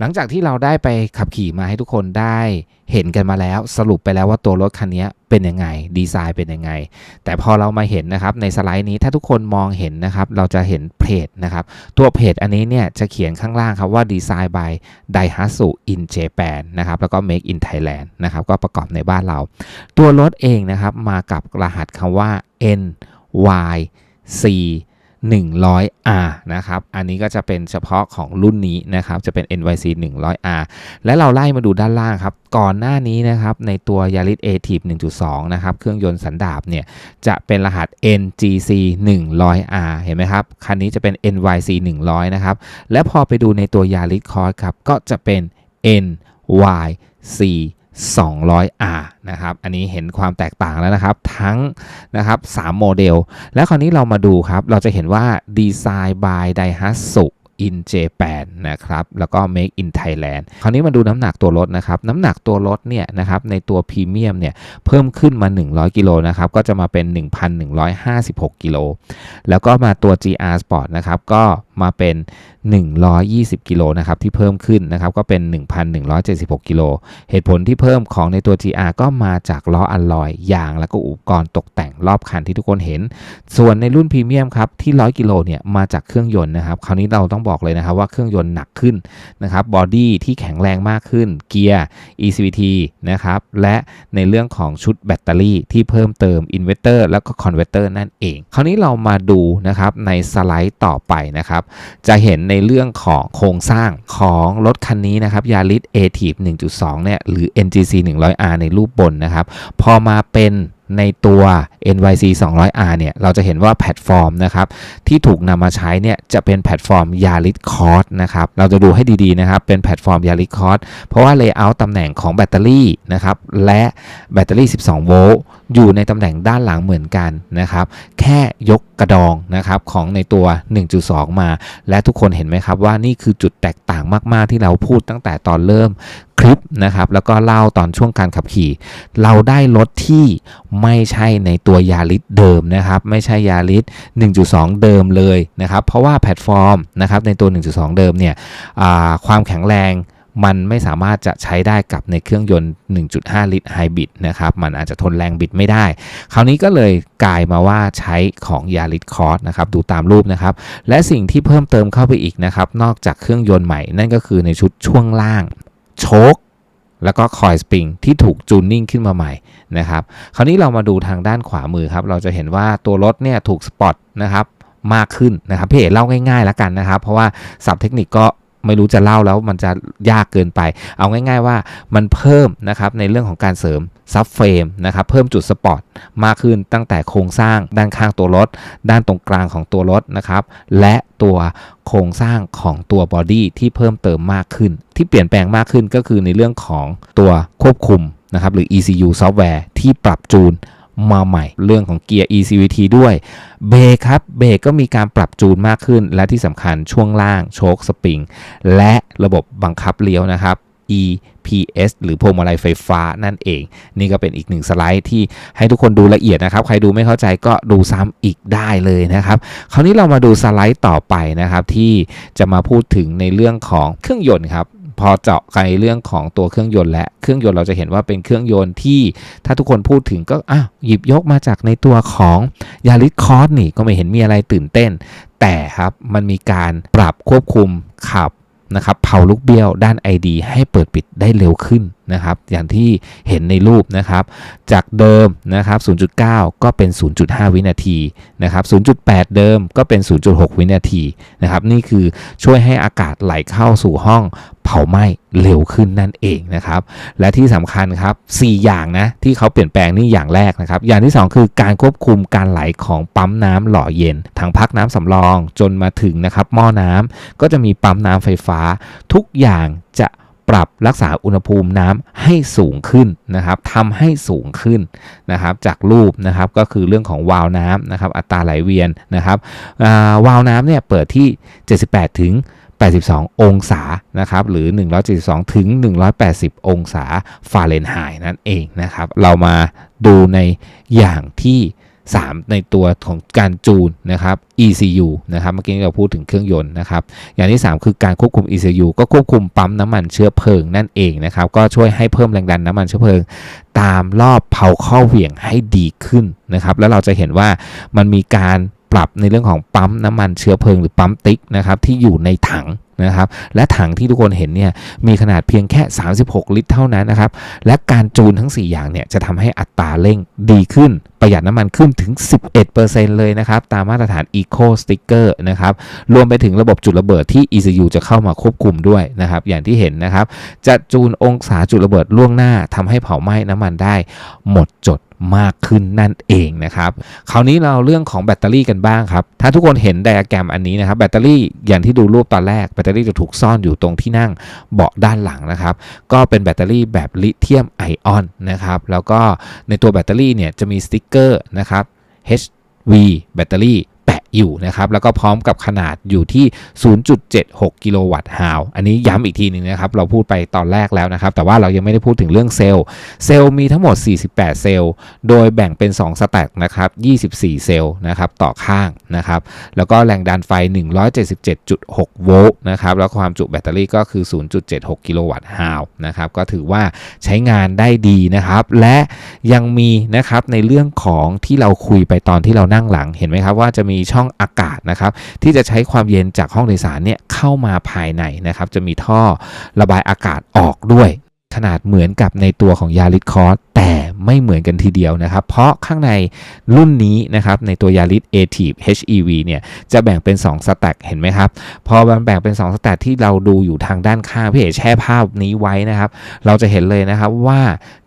หลังจากที่เราได้ไปขับขี่มาให้ทุกคนได้เห็นกันมาแล้ว สรุปไปแล้วว่าตัวรถคันนี้เป็นยังไงดีไซน์เป็นยังไง แต่พอเรามาเห็นนะครับในสไลด์นี้ถ้าทุกคนมองเห็นนะครับ เราจะเห็นเพจนะครับ ตัวเพจอันนี้เนี่ยจะเขียนข้างล่างครับว่าดีไซน์ by Daihatsu in Japan นะครับแล้วก็ Make in Thailand นะครับก็ประกอบในบ้านเรา ตัวรถเองนะครับมากับรหัสคำว่า NYC 100R นะครับ อันนี้ก็จะเป็นเฉพาะของรุ่นนี้นะครับ จะเป็น NYC 100R และเราไล่มาดูด้านล่างครับ ก่อนหน้านี้นะครับ ในตัว Yaris a t i v 1.2 นะครับ เครื่องยนต์สันดาปเนี่ย จะเป็นรหัส NGC 100R เห็นไหมครับ คันนี้จะเป็น NYC 100 นะครับ และพอไปดูในตัว Yaris Cross ครับ ก็จะเป็น NYC 200R นะครับ อันนี้เห็นความแตกต่างแล้วนะครับ ทั้งนะครับ3โมเดล แล้วคราวนี้เรามาดูครับ เราจะเห็นว่าดีไซน์ by Daihatsu in Japan นะครับ แล้วก็ Make in Thailand คราวนี้มาดูน้ำหนักตัวรถนะครับ น้ำหนักตัวรถเนี่ยนะครับ ในตัวพรีเมียมเนี่ย เพิ่มขึ้นมา 100 กิโลนะครับ ก็จะมาเป็น 1,156 กิโล แล้วก็มาตัว GR Sport นะครับ ก็ มาเป็น 120 กิโลนะครับที่เพิ่มขึ้นนะครับก็เป็น 1,176 กิโล เหตุผลที่เพิ่มของในตัว GR ก็มาจากล้ออัลลอยยางแล้วก็อุปกรณ์ตกแต่งรอบคันที่ทุกคนเห็น ส่วนในรุ่นพรีเมียมครับที่ 100 กิโลเนี่ยมาจากเครื่องยนต์นะครับ คราวนี้เราต้องบอกเลยนะครับว่าเครื่องยนต์หนักขึ้นนะครับบอดี้ที่แข็งแรงมากขึ้นเกียร์ ECVT นะครับและในเรื่องของชุดแบตเตอรี่ที่เพิ่มเติมอินเวอร์เตอร์แล้วก็คอนเวอร์เตอร์นั่นเอง คราวนี้เรามาดูนะครับในสไลด์ต่อไปนะครับจะเห็นในเรื่องของโครงสร้างของรถคันนี้นะครับ Yaris a t i v 1.2 เนี่ย หรือ NGC 100R ในรูปบนนะครับ พอมาเป็นในตัว NYC 200R เนี่ย เราจะเห็นว่าแพลตฟอร์มนะครับ ที่ถูกนำมาใช้เนี่ย จะเป็นแพลตฟอร์ม Yaris Cross นะครับ เราจะดูให้ดีๆนะครับ เป็นแพลตฟอร์ม Yaris Cross เพราะว่า Layout ตำแหน่งของแบตเตอรี่นะครับ และแบตเตอรี่ 12 โวลต์ อยู่ในตำแหน่งด้านหลังเหมือนกันนะครับ แค่ยกกระดองนะครับของในตัว 1.2 มา และทุกคนเห็นไหมครับว่านี่คือจุดแตกต่างมาก ๆ ที่เราพูดตั้งแต่ตอนเริ่มคลิปนะครับ แล้วก็เล่าตอนช่วงการขับขี่ เราได้รถที่ไม่ใช่ในตัวยาริสเดิมนะครับ ไม่ใช่ยาริส1.2 เดิมเลยนะครับ เพราะว่าแพลตฟอร์มนะครับในตัว 1.2 เดิมเนี่ยความแข็งแรง มันไม่สามารถจะใช้ได้กับในเครื่องยนต์ 1.5 ลิตรไฮบริดนะครับ มันอาจจะทนแรงบิดไม่ได้ คราวนี้ก็เลยกลายมาว่าใช้ของ Yaris Cross นะครับ ดูตามรูปนะครับ และสิ่งที่เพิ่มเติมเข้าไปอีกนะครับ นอกจากเครื่องยนต์ใหม่ นั่นก็คือในชุดช่วงล่างโชคแล้วก็คอยสปริงที่ถูกจูนนิ่งขึ้นมาใหม่นะครับ คราวนี้เรามาดูทางด้านขวามือครับ เราจะเห็นว่าตัวรถเนี่ยถูกสปอตนะครับมากขึ้นนะครับพี่เอ๋เล่าง่ายๆแล้วกันนะครับ เพราะว่าศัพท์เทคนิคก็ ไม่รู้จะเล่าแล้วมันจะยากเกินไป เอาง่าย ๆว่ามันเพิ่มนะครับในเรื่องของการเสริมซับเฟรมนะครับเพิ่มจุดสปอตมากขึ้นตั้งแต่โครงสร้างด้านข้างตัวรถ ด้านตรงกลางของตัวรถนะครับและตัวโครงสร้างของตัวบอดี้ที่เพิ่มเติมมากขึ้น ที่เปลี่ยนแปลงมากขึ้นก็คือในเรื่องของตัวควบคุมนะครับหรือ ECU ซอฟต์แวร์ที่ปรับจูน มาใหม่ เรื่องของเกียร์ ECVT ด้วยเบรกครับเบรกก็มีการปรับจูนมากขึ้น และที่สำคัญช่วงล่างโชคสปริง และระบบบังคับเลี้ยวนะครับ EPS หรือพวงมาลัยไฟฟ้านั่นเอง นี่ก็เป็นอีกหนึ่งสไลด์ที่ให้ทุกคนดูละเอียดนะครับ ใครดูไม่เข้าใจก็ดูซ้ำอีกได้เลยนะครับ คราวนี้เรามาดูสไลด์ต่อไปนะครับ ที่จะมาพูดถึงในเรื่องของเครื่องยนต์ครับ พอเจาะไกลเรื่องของตัวเครื่องยนต์และเครื่องยนต์เราจะเห็นว่าเป็นเครื่องยนต์ที่ถ้าทุกคนพูดถึงก็อ้าวหยิบยกมาจากในตัวของยาริสคอร์สนี่ก็ไม่เห็นมีอะไรตื่นเต้น แต่ครับมันมีการปรับควบคุมขับนะครับเผาลูกเบี้ยวด้าน ID ให้เปิดปิดได้เร็วขึ้น นะครับอย่างที่เห็นในรูปนะครับ จากเดิมนะครับ 0.9 ก็เป็น 0.5 วินาทีนะครับ 0.8 เดิมก็เป็น 0.6 วินาทีนะครับ นี่คือช่วยให้อากาศไหลเข้าสู่ห้องเผาไหม้เร็วขึ้นนั่นเองนะครับ และที่สำคัญครับ 4 อย่างนะที่เขาเปลี่ยนแปลงนี่อย่างแรกนะครับ อย่างที่ 2 คือการควบคุมการไหลของปั๊มน้ำหล่อเย็นทางพักน้ำสำรองจนมาถึงนะครับหม้อน้ำก็จะมีปั๊มน้ำไฟฟ้า ทุกอย่างจะ ปรับรักษาอุณหภูมิน้ำให้สูงขึ้นนะครับทำให้สูงขึ้นนะครับ จากรูปนะครับก็คือเรื่องของวาล์วน้ำนะครับ อัตราไหลเวียนนะครับวาล์วน้ำเนี่ยเปิดที่ 78 ถึง82 องศานะครับหรือ 172 ถึง 180 องศาฟาเรนไฮต์นั่นเองนะครับ เรามาดูในอย่างที่ 3 ในตัวของการจูนนะครับ ECU นะครับ เมื่อกี้เราพูดถึงเครื่องยนต์นะครับ อย่างที่ 3 คือการควบคุม ECU ก็ควบคุมปั๊มน้ำมันเชื้อเพลิงนั่นเองนะครับ ก็ช่วยให้เพิ่มแรงดันน้ำมันเชื้อเพลิง ตามรอบเผาข้อเหวี่ยงให้ดีขึ้นนะครับ แล้วเราจะเห็นว่ามันมีการ ปรับในเรื่องของปั๊มน้ำมันเชื้อเพลิงหรือปั๊มติ๊กนะครับที่อยู่ในถังนะครับและถังที่ทุกคนเห็นเนี่ยมีขนาดเพียงแค่ 36 ลิตรเท่านั้นนะครับและการจูนทั้ง 4 อย่างเนี่ยจะทำให้อัตราเร่งดีขึ้น ประหยัดน้ำมันขึ้นถึง 11%เลยนะครับตามมาตรฐาน Eco Sticker นะครับรวมไปถึงระบบจุดระเบิดที่ ECU จะเข้ามาควบคุมด้วยนะครับอย่างที่เห็นนะครับจะจูนองศาจุดระเบิดล่วงหน้าทำให้เผาไหม้น้ำมันได้หมดจด มากขึ้นนั่นเองนะครับ คราวนี้เราเรื่องของแบตเตอรี่กันบ้างครับ ถ้าทุกคนเห็นไดอะแกรมอันนี้นะครับ แบตเตอรี่อย่างที่ดูรูปตอนแรก แบตเตอรี่จะถูกซ่อนอยู่ตรงที่นั่งเบาะด้านหลังนะครับ ก็เป็นแบตเตอรี่แบบลิเธียมไอออนนะครับ แล้วก็ในตัวแบตเตอรี่เนี่ยจะมีสติ๊กเกอร์นะครับ HV แบตเตอรี่ อยู่นะครับแล้วก็พร้อมกับขนาดอยู่ที่ 0.76 กิโลวัตต์ฮาวอันนี้ย้ำอีกทีหนึงนะครับเราพูดไปตอนแรกแล้วนะครับ แต่ว่าเรายังไม่ได้พูดถึงเรื่องเซลล์ เซลล์มีทั้งหมด 48 เซลล์ โดยแบ่งเป็น 2 สแต็กนะครับ 24 เซลล์นะครับต่อข้างนะครับแล้วก็แรงดันไฟ 177.6 โวลต์นะครับแล้วความจุแบตเตอรี่ก็คือ 0.76 กิโลวัตต์ฮาวนะครับก็ถือว่าใช้งานได้ดีนะครับ และยังมีนะครับในเรื่องของที่เราคุยไปตอนที่เรานั่งหลังเห็นไหมครับว่าจะมีช่ององอากาศนะครับ ที่จะใช้ความเย็นจากห้องโดยสารเนี่ยเข้ามาภายในนะครับ จะมีท่อระบายอากาศออกด้วย นาดเหมือนกับในตัวของยาริสคอร์สแต่ไม่เหมือนกันทีเดียวนะครับ เพราะข้างในรุ่นนี้นะครับในตัวยาริส a t i v HEV เนี่ยจะแบ่งเป็น 2 สแต็กเห็นไหมครับ พอมันแบ่งเป็น 2 สแต็กที่เราดูอยู่ทางด้านข้างพี่เอ๋แช่ภาพนี้ไว้นะครับ เราจะเห็นเลยนะครับว่า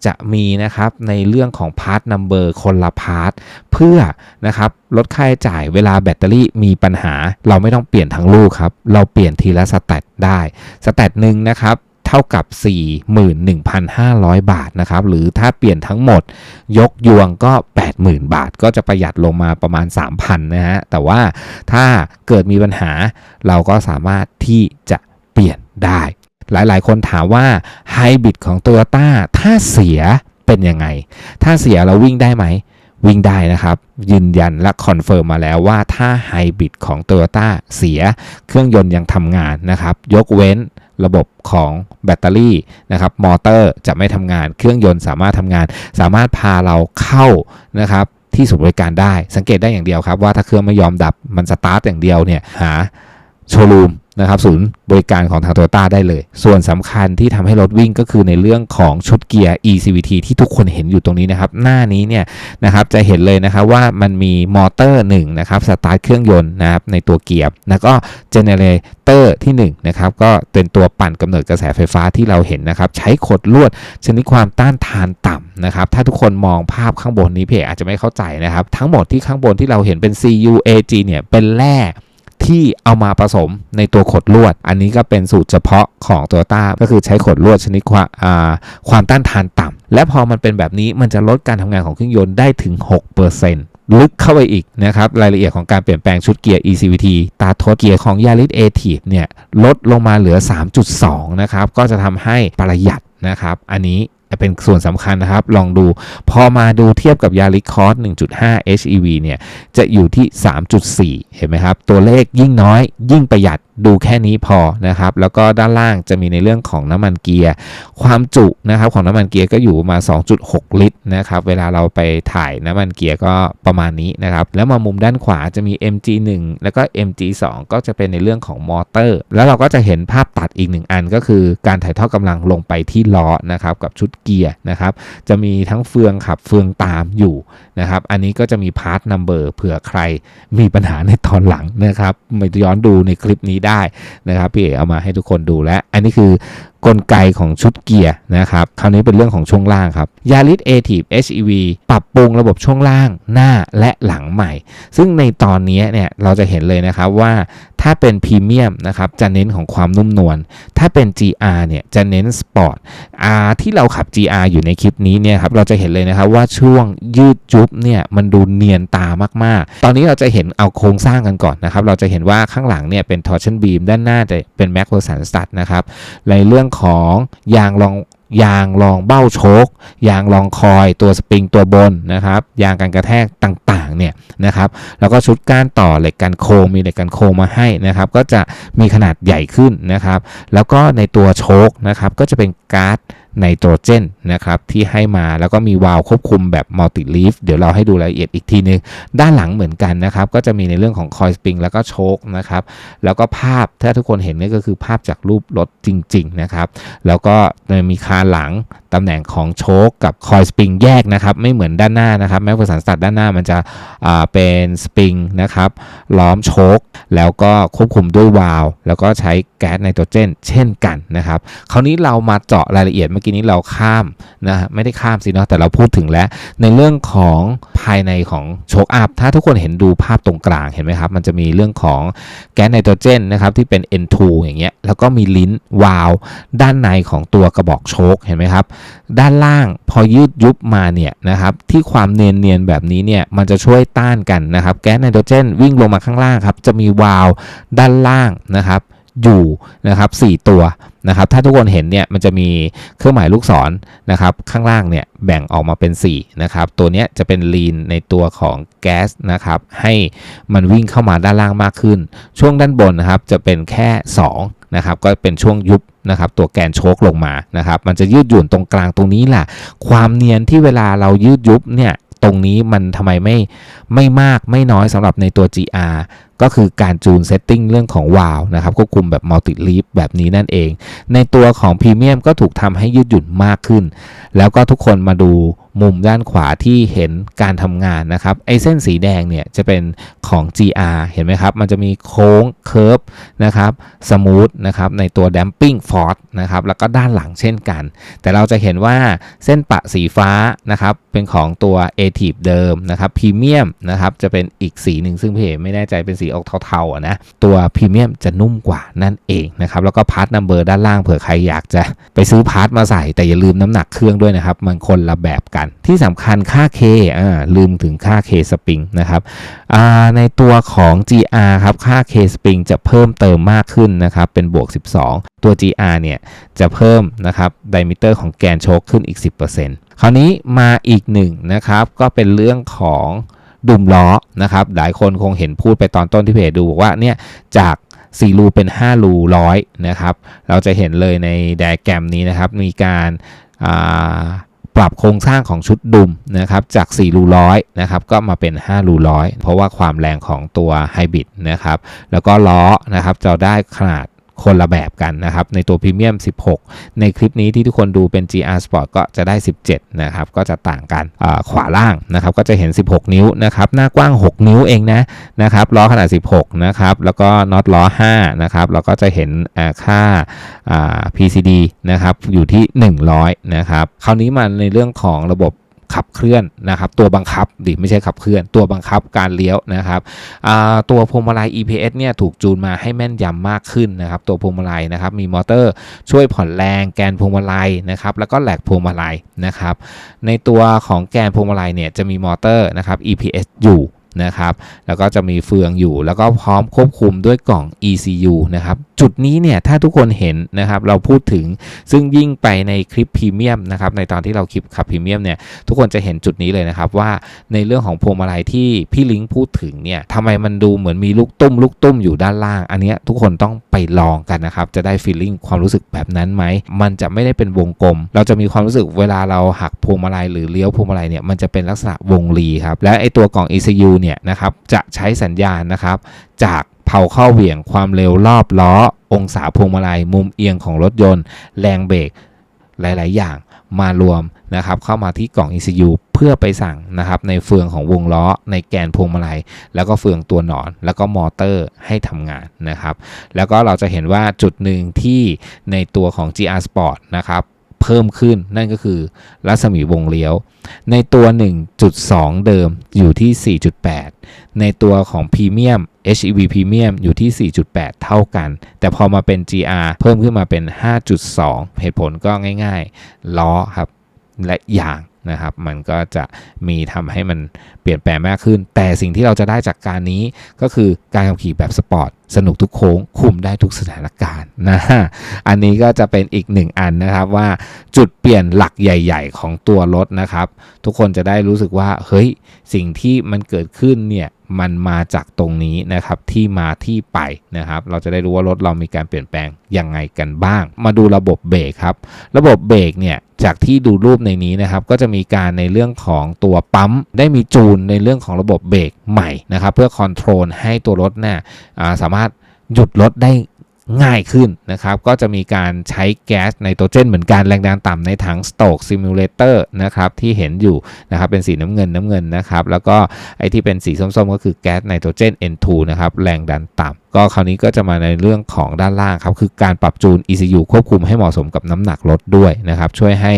จะมีนะครับในเรื่องของพาร์ทนัมเบอร์คนละพาร์ทเพื่อนะครับลดค่าใช้จ่ายเวลาแบตเตอรี่มีปัญหา เราไม่ต้องเปลี่ยนทั้งลูกครับ เราเปลี่ยนทีละสแต็กได้สแต็กหนึ่งนะครับ เท่ากับ 41,500 บาทนะครับ หรือถ้าเปลี่ยนทั้งหมดยกยวงก็ 80,000 บาท ก็จะประหยัดลงมาประมาณ 3,000 นะฮะ แต่ว่าถ้าเกิดมีปัญหาเราก็สามารถที่จะเปลี่ยนได้ หลายๆ คนถามว่าไฮบริดของ Toyota ถ้าเสียเป็นยังไง ถ้าเสียเราวิ่งได้ไหม วิ่งได้นะครับ ยืนยันและคอนเฟิร์มมาแล้วว่าถ้าไฮบริดของ Toyota เสียเครื่องยนต์ยังทำงานนะครับ ยกเว้นระบบของแบตเตอรี่นะครับมอเตอร์จะไม่ทำงาน เครื่องยนต์สามารถทำงาน สามารถพาเราเข้านะครับที่ศูนย์บริการได้สังเกตได้อย่างเดียวครับว่าถ้าเครื่องไม่ยอมดับมันสตาร์ทอย่างเดียวเนี่ยหาโชว์รูม นะครับศูนย์บริการของทาง Toyota ได้เลย ส่วนสำคัญที่ทำให้รถวิ่งก็คือในเรื่องของชุดเกียร์ eCVT ที่ทุกคนเห็นอยู่ตรงนี้นะครับ หน้านี้เนี่ยนะครับจะเห็นเลยนะครับว่ามันมีมอเตอร์1นะครับสตาร์ทเครื่องยนต์นะครับในตัวเกียร์แล้วก็เจเนเรเตอร์ที่1นะครับก็เป็นตัวปั่นกำเนิดกระแสไฟฟ้าที่เราเห็นนะครับ ใช้ขดลวดชนิดความต้านทานต่ำนะครับ ถ้าทุกคนมองภาพข้างบนนี้เพจอาจจะไม่เข้าใจนะครับ ทั้งหมดที่ข้างบนที่เราเห็นเป็น CUAG เนี่ยเป็นแร่ ที่เอามาผสมในตัวขดลวด อันนี้ก็เป็นสูตรเฉพาะของ Toyota ก็คือใช้ขดลวดชนิดความอ่าความต้านทานต่ำและพอมันเป็นแบบนี้มันจะลดการทำงานของเครื่องยนต์ได้ถึง 6%ลึกเข้าไปอีกนะครับ รายละเอียดของการเปลี่ยนแปลงชุดเกียร์ eCVT ตาทดเกียร์ของ Yaris a t i v เนี่ยลดลงมาเหลือ 3.2 นะครับ ก็จะทำให้ประหยัดนะครับ อันนี้ เป็นส่วนสำคัญนะครับ ลองดู พอมาดูเทียบกับ Yaris Cross 1.5 HEV เนี่ย จะอยู่ที่ 3.4 เห็นไหมครับ ตัวเลขยิ่งน้อยยิ่งประหยัดดูแค่นี้พอนะครับ แล้วก็ด้านล่างจะมีในเรื่องของน้ำมันเกียร์ ความจุนะครับของน้ำมันเกียร์ก็อยู่ประมาณ2.6 ลิตรนะครับ เวลาเราไปถ่ายน้ำมันเกียร์ก็ประมาณนี้นะครับ แล้วมามุมด้านขวาจะมี MG1 แล้วก็ MG2 ก็จะเป็นในเรื่องของมอเตอร์ แล้วเราก็จะเห็นภาพตัดอีกหนึ่งอันก็คือการถ่ายทอดกำลังลงไปที่ล้อนะครับกับชุดเกียร์นะครับจะมีทั้งเฟืองขับเฟืองตามอยู่นะครับอันนี้ก็จะมีพาร์ทนัมเบอร์เผื่อใครมีปัญหาในตอนหลังนะครับมาย้อนดูในคลิปนี้ได้นะครับพี่เอ๋เอามาให้ทุกคนดูและอันนี้คือ กลไกของชุดเกียร์นะครับคราวนี้เป็นเรื่องของช่วงล่างครับ Yaris a t i v HEV ปรับปรุงระบบช่วงล่างหน้าและหลังใหม่ ซึ่งในตอนนี้เนี่ยเราจะเห็นเลยนะครับว่าถ้าเป็นพรีเมียมนะครับจะเน้นของความนุ่มนวลถ้าเป็น GR เนี่ยจะเน้นสปอร์ตที่เราขับ GR อยู่ในคลิปนี้เนี่ยครับเราจะเห็นเลยนะครับว่าช่วงยืดจุบเนี่ยมันดูเนียนตามากๆ ตอนนี้เราจะเห็นเอาโครงสร้างกันก่อนนะครับเราจะเห็นว่าข้างหลังเนี่ยเป็น torsion beam ด้านหน้าจะเป็น Mac v e r s a n Stud นะครับในเรื่องของยางรองยางรองเบ้าโชกยางรองคอยตัวสปริงตัวบนนะครับยางกันกระแทกต่างๆเนี่ยนะครับแล้วก็ชุดก้านต่อเหล็กกันโคงมีเหล็กกันโคงมาให้นะครับก็จะมีขนาดใหญ่ขึ้นนะครับแล้วก็ในตัวโชกนะครับก็จะเป็นก๊าซ ไนโตรเจนนะครับที่ให้มาแล้วก็มีวาล์วควบคุมแบบมัลติลีฟเดี๋ยวเราให้ดูรายละเอียดอีกทีนึง ด้านหลังเหมือนกันนะครับ ก็จะมีในเรื่องของคอยสปริงแล้วก็โชคนะครับแล้วก็ภาพถ้าทุกคนเห็นนี่ก็คือภาพจากรูปรถจริงๆนะครับแล้วก็มีคาหลัง ตำแหน่งของโชคกับคอยสปริงแยกนะครับ ไม่เหมือนด้านหน้านะครับแม้ว่าสันสัตว์ด้านหน้ามันจะเป็นสปริงนะครับล้อมโชคแล้วก็ควบคุมด้วยวาล์วแล้วก็ใช้แก๊สไนโตรเจน เช่นกันนะครับ คราวนี้เรามาเจาะรายละเอียดเมื่อกี้นี้เราข้ามนะฮะไม่ได้ข้ามสิเนาะแต่เราพูดถึงแล้ว ในเรื่องของภายในของโชคอัพถ้าทุกคนเห็นดูภาพตรงกลางเห็นไหมครับ มันจะมีเรื่องของแก๊สไนโตรเจนนะครับที่เป็น N2 อย่างเงี้ยแล้วก็มีลิ้นวาล์วด้านในของตัวกระบอกโชคเห็นไหมครับด้านล่างพอยืดยุบมาเนี่ยนะครับที่ความเนียนๆแบบนี้เนี่ยมันจะช่วยต้านกันนะครับ แก๊สไนโตรเจนวิ่งลงมาข้างล่างครับจะมีวาล์วด้านล่างนะครับอยู่นะครับ 4 ตัว นะครับถ้าทุกคนเห็นเนี่ยมันจะมีเครื่องหมายลูกศรนะครับข้างล่างเนี่ยแบ่งออกมาเป็น4นะครับตัวเนี้ยจะเป็นลีนในตัวของแก๊สนะครับให้มันวิ่งเข้ามาด้านล่างมากขึ้น ช่วงด้านบนนะครับจะเป็นแค่2นะครับก็เป็นช่วงยุบนะครับตัวแกนโชคลงมานะครับมันจะยืดหยุ่นตรงกลางตรงนี้แหละความเนียนที่เวลาเรายืดยุบเนี่ยตรงนี้มันทำไมไม่ไม่มากไม่น้อยสำหรับในตัว GR ก็คือการจูนเซตติ้งเรื่องของวาล์วนะครับควบคุมแบบมัลติลีฟแบบนี้นั่นเอง ในตัวของพรีเมียมก็ถูกทำให้ยืดหยุ่นมากขึ้น แล้วก็ทุกคนมาดูมุมด้านขวาที่เห็นการทำงานนะครับไอเส้นสีแดงเนี่ยจะเป็นของ GR เห็นไหมครับ มันจะมีโค้งเคิร์ฟนะครับสมูทนะครับในตัว damping force นะครับแล้วก็ด้านหลังเช่นกัน แต่เราจะเห็นว่าเส้นปะสีฟ้านะครับเป็นของตัว a t i v เดิมนะครับพรีเมียมนะครับจะเป็นอีกสีหนึ่งซึ่งพี่เอไม่แน่ใจเป็นสีออกเทาๆอะนะตัวพรีเมียมจะนุ่มกว่านั่นเองนะครับแล้วก็พาร์ทนัมเบอร์ด้านล่างเผื่อใครอยากจะไปซื้อพาร์ทมาใส่แต่อย่าลืมน้ำหนักเครื่องด้วยนะครับมันคนละแบบกัน ที่สำคัญค่า K อ่าลืมถึงค่า K สปริงนะครับอ่าในตัวของ GR ครับค่า K สปริงจะเพิ่มเติมมากขึ้นนะครับเป็นบวก 12 ตัว GR เนี่ยจะเพิ่มนะครับไดมิเตอร์ของแกนโชคขึ้นอีก 10%คราวนี้มาอีกหนึ่งนะครับก็เป็นเรื่องของ ดุมล้อนะครับ หลายคนคงเห็นพูดไปตอนต้นที่เพจดูบอกว่าเนี่ยจาก4รูเป็น 5 รูร้อยนะครับ เราจะเห็นเลยในไดแกรมนี้นะครับ มีการาปรับโครงสร้างของชุดดุมนะครับจาก 4 รูร้อยนะครับก็มาเป็น 5 รูร้อยเพราะว่าความแรงของตัวไฮบริดนะครับ แล้วก็ล้อนะครับจะได้ขนาด คนละแบบกันนะครับ ในตัวพรีเมียม 16 ในคลิปนี้ที่ทุกคนดูเป็น GR Sport ก็จะได้ 17 นะครับ ก็จะต่างกันขวาล่างนะครับ ก็จะเห็น 16 นิ้วนะครับ หน้ากว้าง 6 นิ้วเองนะนะครับ ล้อขนาด 16 นะครับ แล้วก็น็อตล้อ 5 นะครับแล้วก็จะเห็นค่าอ่า PCD นะครับ อยู่ที่ 100 นะครับ คราวนี้มาในเรื่องของระบบ ขับเคลื่อนนะครับ ตัวบังคับดิไม่ใช่ขับเคลื่อน ตัวบังคับการเลี้ยวนะครับตัวพวงมาลัย EPS เนี่ยถูกจูนมาให้แม่นยำมากขึ้นนะครับ ตัวพวงมาลัยนะครับมีมอเตอร์ช่วยผ่อนแรงแกนพวงมาลัยนะครับแล้วก็แหลกพวงมาลัยนะครับ ในตัวของแกนพวงมาลัยเนี่ยจะมีมอเตอร์นะครับ EPS อยู่ นะครับแล้วก็จะมีเฟืองอยู่ แล้วก็พร้อมควบคุมด้วยกล่อง ECU นะครับจุดนี้เนี่ยถ้าทุกคนเห็นนะครับเราพูดถึงซึ่งยิ่งไปในคลิปพรีเมียมนะครับในตอนที่เราคลิปขับพรีเมียมเนี่ยทุกคนจะเห็นจุดนี้เลยนะครับว่าในเรื่องของพวงมาลัยที่พี่ลิงพูดถึงเนี่ยทำไมมันดูเหมือนมีลูกตุ้มลูกตุ้มอยู่ด้านล่าง อันนี้ทุกคนต้องไปลองกันนะครับจะได้ฟีลลิ่งความรู้สึกแบบนั้นไหมมันจะไม่ได้เป็นวงกลม เราจะมีความรู้สึกเวลาเราหักพวงมาลัยหรือเลี้ยวพวงมาลัยเนี่ยมันจะเป็นลักษณะวงรีครับและไอตัวกล่อง ECU เนี่ยนะครับจะใช้สัญญาณนะครับ จากเผาเข้าเหวี่ยงความเร็วรอบล้อ องศาพวงมาลัย มุมเอียงของรถยนต์ แรงเบรกหลาย ๆ อย่างมารวมนะครับเข้ามาที่กล่อง ECU เพื่อไปสั่งนะครับในเฟืองของวงล้อ ในแกนพวงมาลัย แล้วก็เฟืองตัวหนอน แล้วก็มอเตอร์ให้ทำงานนะครับ แล้วก็เราจะเห็นว่าจุดหนึ่งที่ในตัวของ GR Sport นะครับ เพิ่มขึ้น นั่นก็คือรัศมีวงเลี้ยว ในตัว 1.2 เดิมอยู่ที่ 4.8 ในตัวของพรีเมียม HEV พรีเมียมอยู่ที่ 4.8 เท่ากัน แต่พอมาเป็น GR เพิ่มขึ้นมาเป็น 5.2 เหตุผลก็ง่ายๆ ล้อครับ และยางนะครับมันก็จะมีทำให้มันเปลี่ยนแปลงมากขึ้น แต่สิ่งที่เราจะได้จากการนี้ก็คือการขับขี่แบบสปอร์ต สนุกทุกโค้งคุมได้ทุกสถานการณ์นะอันนี้ก็จะเป็นอีกหนึ่งอันนะครับว่าจุดเปลี่ยนหลักใหญ่ ๆ ของตัวรถนะครับ ทุกคนจะได้รู้สึกว่าเฮ้ยสิ่งที่มันเกิดขึ้นเนี่ยมันมาจากตรงนี้นะครับที่มาที่ไปนะครับ เราจะได้รู้ว่ารถเรามีการเปลี่ยนแปลงยังไงกันบ้าง มาดูระบบเบรกครับ ระบบเบรกเนี่ยจากที่ดูรูปในนี้นะครับ ก็จะมีการในเรื่องของตัวปั๊มได้มีจูนในเรื่องของระบบเบรกใหม่นะครับ เพื่อคอนโทรลให้ตัวรถเนี่ยสามารถหยุดรถได้ ง่ายขึ้นนะครับ ก็จะมีการใช้แก๊สไนโตรเจนเหมือนกันแรงดันต่ำในถังสโตกซิมูเลเตอร์นะครับที่เห็นอยู่นะครับเป็นสีน้ำเงินน้ำเงินนะครับแล้วก็ไอที่เป็นสีส้มๆ ก็คือแก๊สไนโตรเจน N2 นะครับแรงดันต่ำก็คราวนี้ก็จะมาในเรื่องของด้านล่างครับคือการปรับจูน ECU ควบคุมให้เหมาะสมกับน้ำหนักรถด้วยนะครับช่วยให้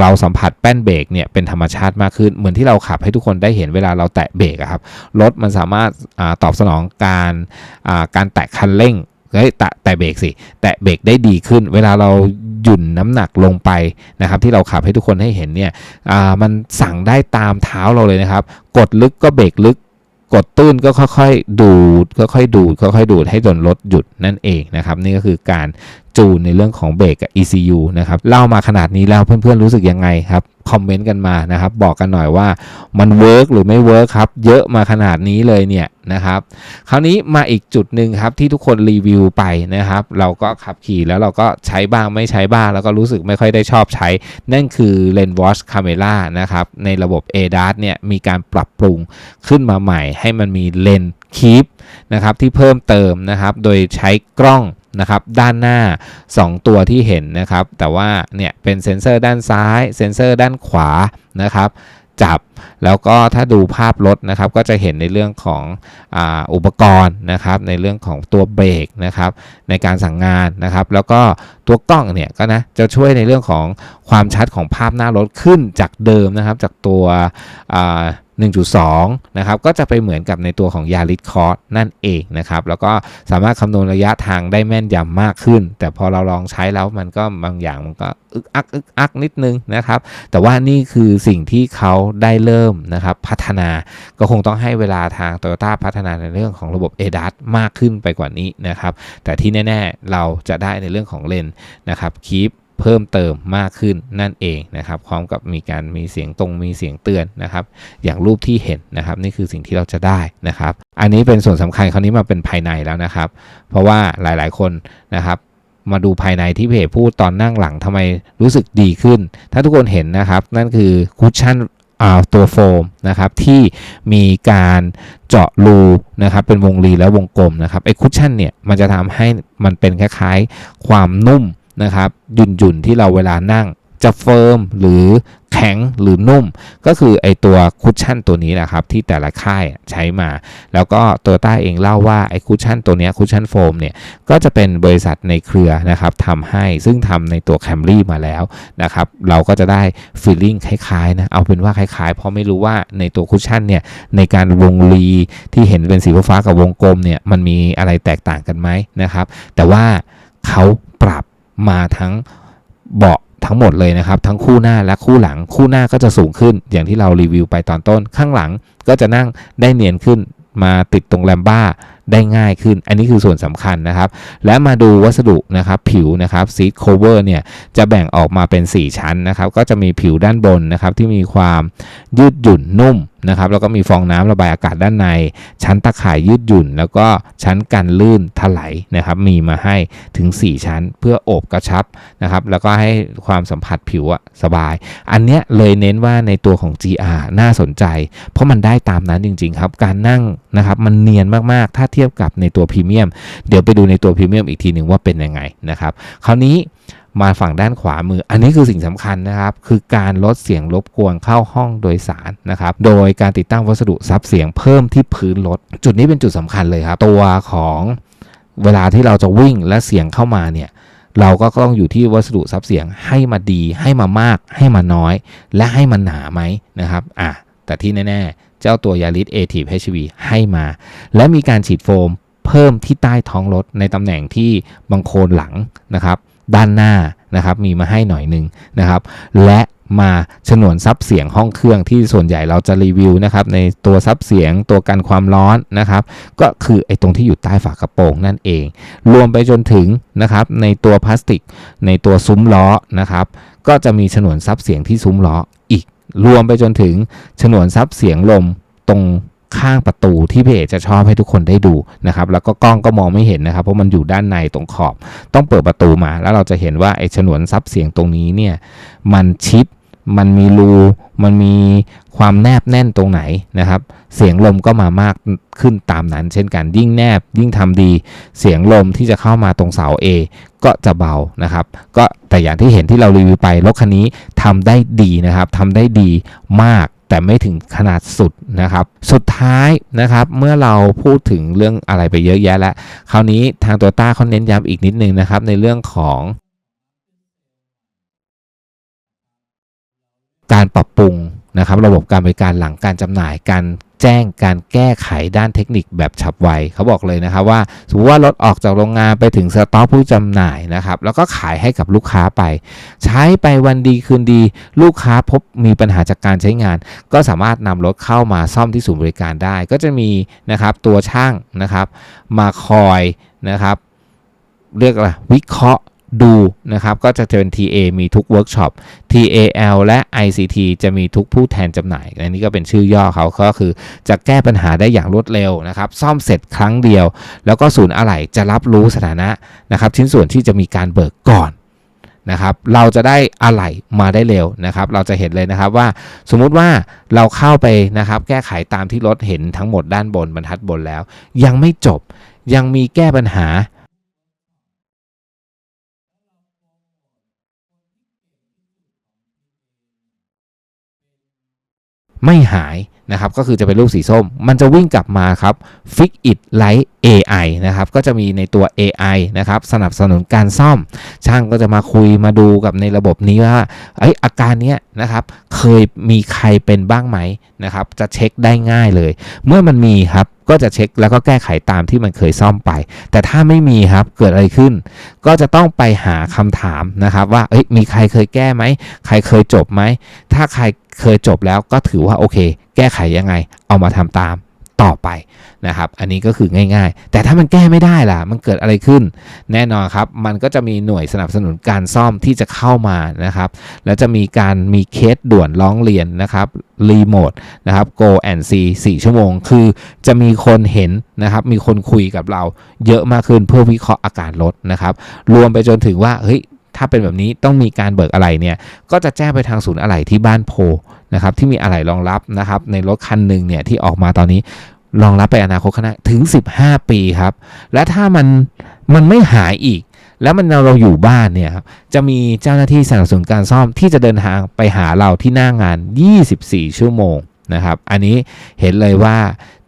เราสัมผัสแป้นเบรกเนี่ยเป็นธรรมชาติมากขึ้น เหมือนที่เราขับให้ทุกคนได้เห็นเวลาเราแตะเบรกครับรถมันสามารถอตอบสนองการการแตะคันเร่ง เฮ้ยแตะแต่เบรกสิ แตะเบรกได้ดีขึ้น เวลาเราหยุ่นน้ำหนักลงไปนะครับ ที่เราขับให้ทุกคนให้เห็นเนี่ยอ่ามันสั่งได้ตามเท้าเราเลยนะครับ กดลึกก็เบรกลึกกดตื้นก็ค่อยๆดูดค่อยๆดูดค่อยๆดูดให้จนรถหยุดนั่นเองนะครับ นี่ก็คือการ จูนในเรื่องของเบรกกับ ECU นะครับเล่ามาขนาดนี้แล้วเพื่อนๆรู้สึกยังไงครับคอมเมนต์กันมานะครับบอกกันหน่อยว่ามันเวิร์กหรือไม่เวิร์กครับเยอะมาขนาดนี้เลยเนี่ยนะครับคราวนี้มาอีกจุดหนึ่งครับที่ทุกคนรีวิวไปนะครับเราก็ขับขี่แล้วเราก็ใช้บ้างไม่ใช้บ้าง แล้วก็รู้สึกไม่ค่อยได้ชอบใช้ นั่นคือ Lens Watch Camera นะครับในระบบ ADAS เนี่ยมีการปรับปรุงขึ้นมาใหม่ ให้มันมีเลนคีปนะครับที่เพิ่มเติมนะครับโดยใช้กล้อง นะครับด้านหน้า 2 ตัวที่เห็นนะครับ แต่ว่าเนี่ยเป็นเซ็นเซอร์ด้านซ้าย เซ็นเซอร์ด้านขวานะครับจับแล้วก็ถ้าดูภาพรถนะครับก็จะเห็นในเรื่องของออุปกรณ์นะครับในเรื่องของตัวเบรกนะครับในการสั่งงานนะครับ แล้วก็ ตัวกล้องเนี่ยก็นะจะช่วยในเรื่องของความชัดของภาพหน้ารถขึ้นจากเดิมนะครับจากตัว1.2 นะครับ ก็จะไปเหมือนกับในตัวของ Yaris Cross นั่นเองนะครับ แล้วก็สามารถคำนวณระยะทางได้แม่นยำมากขึ้น แต่พอเราลองใช้แล้วมันก็บางอย่างมันก็อึกอักอึกอักนิดนึงนะครับ แต่ว่านี่คือสิ่งที่เขาได้เริ่มนะครับพัฒนา ก็คงต้องให้เวลาทาง Toyota พัฒนาในเรื่องของระบบ ADAS มากขึ้นไปกว่านี้นะครับ แต่ที่แน่ ๆ เราจะได้ในเรื่องของเลนนะครับคีปเพิ่มเติมมากขึ้นนั่นเองนะครับพร้อมกับมีการมีเสียงตรงมีเสียงเตือนนะครับ อย่างรูปที่เห็นนะครับ นี่คือสิ่งที่เราจะได้นะครับ อันนี้เป็นส่วนสำคัญคราวนี้มาเป็นภายในแล้วนะครับ เพราะว่าหลายๆคนนะครับมาดูภายในที่เพจพูดตอนนั่งหลังทำไมรู้สึกดีขึ้น ถ้าทุกคนเห็นนะครับ นั่นคือคุชชั่น ตัวโฟมนะครับที่มีการเจาะรูนะครับเป็นวงรีและวงกลมนะครับไอ้คุชชั่นเนี่ยมันจะทำให้มันเป็นคล้ายๆความนุ่มนะครับหยุ่นๆที่เราเวลานั่ง จะเฟิร์มหรือแข็งหรือนุ่ม ก็คือไอตัวคุชชั่นตัวนี้แหละครับ ที่แต่ละค่ายใช้มา แล้วก็ตัวต้าเองเล่าว่าไอคุชชั่นตัวนี้คุชชั่นโฟมเนี่ย ก็จะเป็นบริษัทในเครือนะครับทำให้ซึ่งทำในตัวแคมรี่มาแล้วนะครับ เราก็จะได้ฟีลลิ่งคล้ายๆนะเอาเป็นว่าคล้ายๆ เพราะไม่รู้ว่าในตัวคุชชั่นเนี่ย ในการวงรีที่เห็นเป็นสีฟ้ากับวงกลมเนี่ยมันมีอะไรแตกต่างกันไหมนะครับ แต่ว่าเขาปรับมาทั้ง เบาะทั้งหมดเลยนะครับ ทั้งคู่หน้าและคู่หลังคู่หน้าก็จะสูงขึ้น อย่างที่เรารีวิวไปตอนต้น ข้างหลังก็จะนั่งได้เนียนขึ้นมาติดตรงแลมบ้า ได้ง่ายขึ้น อันนี้คือส่วนสำคัญนะครับ และมาดูวัสดุนะครับผิวนะครับซีทโคเวอร์เนี่ยจะแบ่งออกมาเป็น 4 ชั้นนะครับก็จะมีผิวด้านบนนะครับที่มีความยืดหยุ่นนุ่มนะครับแล้วก็มีฟองน้ำระบายอากาศด้านใน ชั้นตะข่ายยืดหยุ่น แล้วก็ชั้นกันลื่นถลายนะครับมีมาให้ถึง 4 ชั้นเพื่อโอบกระชับนะครับแล้วก็ให้ความสัมผัสผิวสบาย อันเนี้ยเลยเน้นว่าในตัวของ GR น่าสนใจ เพราะมันได้ตามนั้นจริง ๆ ครับ การนั่งนะครับมันเนียนมากๆถ้าเทียบกับในตัวพรีเมียม เดี๋ยวไปดูในตัวพรีเมียมอีกทีหนึ่งว่าเป็นยังไงนะครับ คราวนี้มาฝั่งด้านขวามือ อันนี้คือสิ่งสำคัญนะครับ คือการลดเสียงรบกวนเข้าห้องโดยสารนะครับ โดยการติดตั้งวัสดุซับเสียงเพิ่มที่พื้นรถ จุดนี้เป็นจุดสำคัญเลยครับ ตัวของเวลาที่เราจะวิ่งและเสียงเข้ามาเนี่ย เราก็ต้องอยู่ที่วัสดุซับเสียงให้มาดี ให้มามาก ให้มาน้อย และให้มันหนาไหมนะครับ อะ แต่ที่แน่ๆ จ้าตัวยาริส a t i v e HV ให้มา และมีการฉีดโฟมเพิ่มที่ใต้ท้องรถในตำแหน่งที่บังโคลนหลังนะครับด้านหน้านะครับมีมาให้หน่อยหนึ่งนะครับ และมาฉนวนซับเสียงห้องเครื่องที่ส่วนใหญ่เราจะรีวิวนะครับในตัวซับเสียงตัวกันความร้อนนะครับ ก็คือไอ้ตรงที่อยู่ใต้ฝากระโปรงนั่นเอง รวมไปจนถึงนะครับในตัวพลาสติก ในตัวซุ้มล้อนะครับ ก็จะมีฉนวนซับเสียงที่ซุ้มล้อ รวมไปจนถึงฉนวนซับเสียงลมตรงข้างประตูที่เพจจะชอบให้ทุกคนได้ดูนะครับแล้วก็กล้องก็มองไม่เห็นนะครับ เพราะมันอยู่ด้านในตรงขอบ ต้องเปิดประตูมา แล้วเราจะเห็นว่าไอ้ฉนวนซับเสียงตรงนี้เนี่ยมันชิด มันมีรู มันมีความแนบแน่นตรงไหนนะครับ เสียงลมก็มามากขึ้นตามนั้น เช่นกันยิ่งแนบยิ่งทำดี เสียงลมที่จะเข้ามาตรงเสา A ก็จะเบานะครับ ก็แต่อย่างที่เห็นที่เรารีวิวไปรถคันนี้ทำได้ดีนะครับทำได้ดีมากแต่ไม่ถึงขนาดสุดนะครับ สุดท้ายนะครับเมื่อเราพูดถึงเรื่องอะไรไปเยอะแยะแล้ว คราวนี้ทางโตต้าเขาเน้นย้ำอีกนิดนึงนะครับในเรื่องของ การปรับปรุงนะครับระบบการบริการหลังการจำหน่ายการแจ้งการแก้ไขด้านเทคนิคแบบฉับไวเขาบอกเลยนะครับว่าสมมติว่ารถออกจากโรงงานไปถึงสต็อกผู้จำหน่ายนะครับแล้วก็ขายให้กับลูกค้าไป ใช้ไปวันดีคืนดี ลูกค้าพบมีปัญหาจากการใช้งาน ก็สามารถนำรถเข้ามาซ่อมที่ศูนย์บริการได้ ก็จะมีนะครับตัวช่างนะครับมาคอยนะครับเรียกอะไรวิเคราะห์ ดูนะครับก็จะเป็น TA มีทุกเวิร์กช็อป TAL และ ICT จะมีทุกผู้แทนจำหน่าย อันนี้ก็เป็นชื่อย่อเขาก็คือจะแก้ปัญหาได้อย่างรวดเร็วนะครับ ซ่อมเสร็จครั้งเดียว แล้วก็ศูนย์อะไหล่จะรับรู้สถานะนะครับ ชิ้นส่วนที่จะมีการเบิกก่อนนะครับ เราจะได้อะไหล่มาได้เร็วนะครับ เราจะเห็นเลยนะครับว่าสมมุติว่าเราเข้าไปนะครับ แก้ไขตามที่รถเห็นทั้งหมดด้านบนบรรทัดบนแล้ว ยังไม่จบยังมีแก้ปัญหา ไม่หายนะครับก็คือจะเป็นรูปสีส้ม มันจะวิ่งกลับมาครับ Fix It Like AI นะครับก็จะมีในตัว AI นะครับสนับสนุนการซ่อม ช่างก็จะมาคุยมาดูกับในระบบนี้ว่าไออาการเนี้ยนะครับเคยมีใครเป็นบ้างไหมนะครับจะเช็คได้ง่ายเลย เมื่อมันมีครับ ก็จะเช็คแล้วก็แก้ไขตามที่มันเคยซ่อมไป แต่ถ้าไม่มีครับเกิดอะไรขึ้น ก็จะต้องไปหาคำถามนะครับว่าเอ้ยมีใครเคยแก้ไหมใครเคยจบไหมถ้าใครเคยจบแล้วก็ถือว่าโอเค แก้ไขยังไง เอามาทำตาม ต่อไปนะครับ อันนี้ก็คือง่าย ๆ แต่ถ้ามันแก้ไม่ได้ล่ะ มันเกิดอะไรขึ้น แน่นอนครับ มันก็จะมีหน่วยสนับสนุนการซ่อมที่จะเข้ามานะครับ แล้วจะมีการมีเคสด่วนร้องเรียนนะครับรีโมทนะครับ go and see 4ชั่วโมง คือจะมีคนเห็นนะครับ มีคนคุยกับเราเยอะมากขึ้นเพื่อวิเคราะห์อาการรถนะครับ รวมไปจนถึงว่า เฮ้ยถ้าเป็นแบบนี้ต้องมีการเบิกอะไรเนี่ย ก็จะแจ้งไปทางศูนย์อะไหล่ที่บ้านโพ นะครับที่มีอะไหล่รองรับนะครับในรถคันหนึ่งเนี่ยที่ออกมาตอนนี้รองรับไปอนาคตข้างหน้าถึง 15 ปีครับ และถ้ามันมันไม่หายอีก แล้วมันเราอยู่บ้านเนี่ยครับจะมีเจ้าหน้าที่สนับสนุนการซ่อมที่จะเดินทางไปหาเราที่หน้างาน 24 ชั่วโมงนะครับ อันนี้เห็นเลยว่า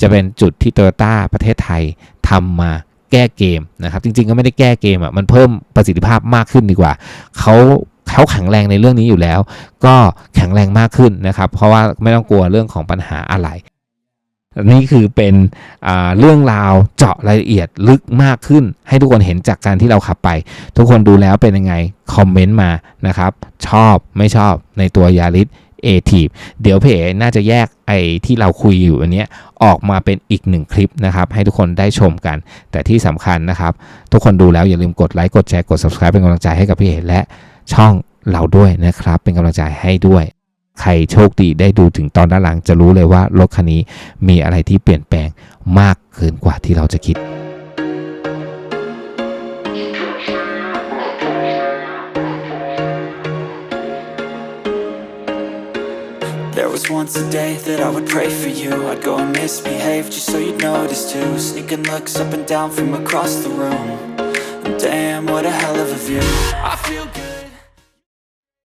จะเป็นจุดที่โตโยต้าประเทศไทยทำมาแก้เกมนะครับ จริงๆก็ไม่ได้แก้เกมอะมันเพิ่มประสิทธิภาพมากขึ้นดีกว่าเขา เขาแข็งแรงในเรื่องนี้อยู่แล้ว ก็แข็งแรงมากขึ้นนะครับ เพราะว่าไม่ต้องกลัวเรื่องของปัญหาอะไรนี่คือเป็นเรื่องราวเจาะรายละเอียดลึกมากขึ้น ให้ทุกคนเห็นจากการที่เราขับไป ทุกคนดูแล้วเป็นยังไง คอมเมนต์มานะครับ ชอบไม่ชอบในตัวยาริสเอทีฟเดี๋ยวเพจน่าจะแยกไอ้ที่เราคุยอยู่อันเนี้ยออกมาเป็นอีกหนึ่งคลิปนะครับ ให้ทุกคนได้ชมกัน แต่ที่สำคัญนะครับ ทุกคนดูแล้วอย่าลืมกดไลค์กดแชร์กด subscribe เป็นกำลังใจให้กับพี่เอและ ช่องเราด้วยนะครับ เป็นกำลังใจให้ด้วย ใครโชคดีได้ดูถึงตอนด้านหลังจะรู้เลยว่ารถคันนี้มีอะไรที่เปลี่ยนแปลงมากเกินกว่าที่เราจะคิด There was once a day that I would pray for you I'd go and misbehave just so you'd notice too Sneaking looks up and down from across the room and Damn, what a hell of a view I feel good